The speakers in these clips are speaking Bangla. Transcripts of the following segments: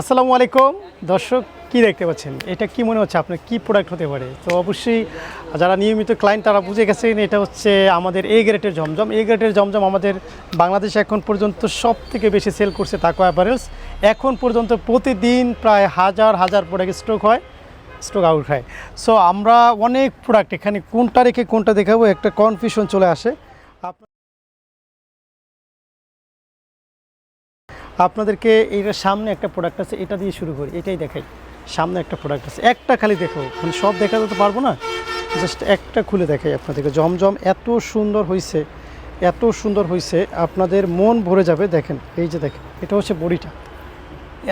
আসসালামু আলাইকুম। দর্শক, কি দেখতে পাচ্ছেন? এটা কি মনে হচ্ছে আপনার কি প্রোডাক্ট হতে পারে? তো অবশ্যই যারা নিয়মিত ক্লায়েন্ট তারা বুঝে গেছেন, এটা হচ্ছে আমাদের এ গ্রেটের জমজম। এ গ্রেটের জমজম আমাদের বাংলাদেশে এখন পর্যন্ত সব থেকে বেশি সেল করছে তাকো অ্যাপারেলস এখন পর্যন্ত প্রতিদিন প্রায় হাজার হাজার প্রোডাক্ট স্টক হয় স্টক আউট হয়। সো আমরা অনেক প্রোডাক্ট এখানে কোনটা রেখে কোনটা দেখাবো? একটা কনফিউশন চলে আসে। আপনাদেরকে এইটার সামনে একটা প্রোডাক্ট আছে, এটা দিয়ে শুরু করি, এটাই দেখাই। সামনে একটা প্রোডাক্ট আছে, একটা খালি দেখো মানে সব দেখাতে তো পারব না? জাস্ট একটা খুলে দেখাই আপনাদেরকে। জমজম এত সুন্দর হয়েছে এত সুন্দর হয়েছে আপনাদের মন ভরে যাবে, দেখেন, এই যে দেখেন, এটা হচ্ছে বডিটা।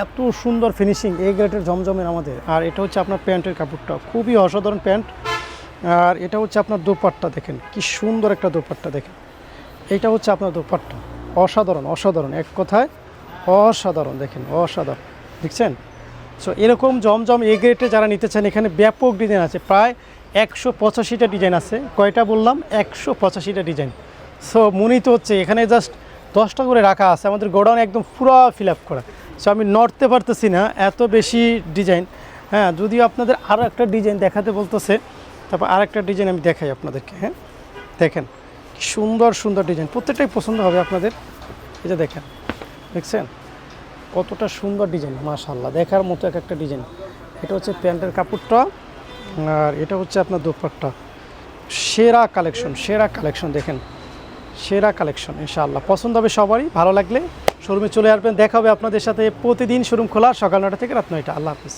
এত সুন্দর ফিনিশিং এই গ্রেটের জমজমের আমাদের। আর এটা হচ্ছে আপনার প্যান্টের কাপড়টা, খুবই অসাধারণ প্যান্ট। আর এটা হচ্ছে আপনার দোপাট্টা, দেখেন, কি সুন্দর একটা দোপাট্টা, দেখেন। এটা হচ্ছে আপনার দোপাট্টা, অসাধারণ অসাধারণ, এক কথায় অসাধারণ, দেখেন, অসাধারণ। দেখছেন? সো এরকম জমজম এ গ্রেটে যারা নিতে চান এখানে ব্যাপক ডিজাইন আছে। প্রায় একশো পঁচাশিটা ডিজাইন আছে। কয়টা বললাম? একশো পঁচাশিটা ডিজাইন সো মনেই তো হচ্ছে, এখানে জাস্ট দশটা করে রাখা আছে। আমাদের গোডাউন একদম পুরো ফিল আপ করা। সো আমি নড়তে পারতেছি না, এত বেশি ডিজাইন হ্যাঁ যদিও আপনাদের আরও একটা ডিজাইন দেখাতে বলতেছে, তারপর আর একটা ডিজাইন আমি দেখাই আপনাদেরকে হ্যাঁ? দেখেন সুন্দর সুন্দর ডিজাইন প্রত্যেকটাই পছন্দ হবে আপনাদের। যে দেখেন দেখছেন? কতটা সুন্দর ডিজাইন মাশাল্লাহ দেখার মতো এক একটা ডিজাইন। এটা হচ্ছে প্যান্টের কাপড়টা, আর এটা হচ্ছে আপনার দোপাট্টা। সেরা কালেকশন সেরা কালেকশন, দেখেন। সেরা কালেকশন, ইনশাআল্লাহ। পছন্দ হবে সবারই, ভালো লাগলে শোরুমে চলে আসবেন, দেখা হবে আপনাদের সাথে প্রতিদিন শোরুম খোলা, সকাল নটা থেকে রাত নয়টা। আল্লাহ হাফিজ।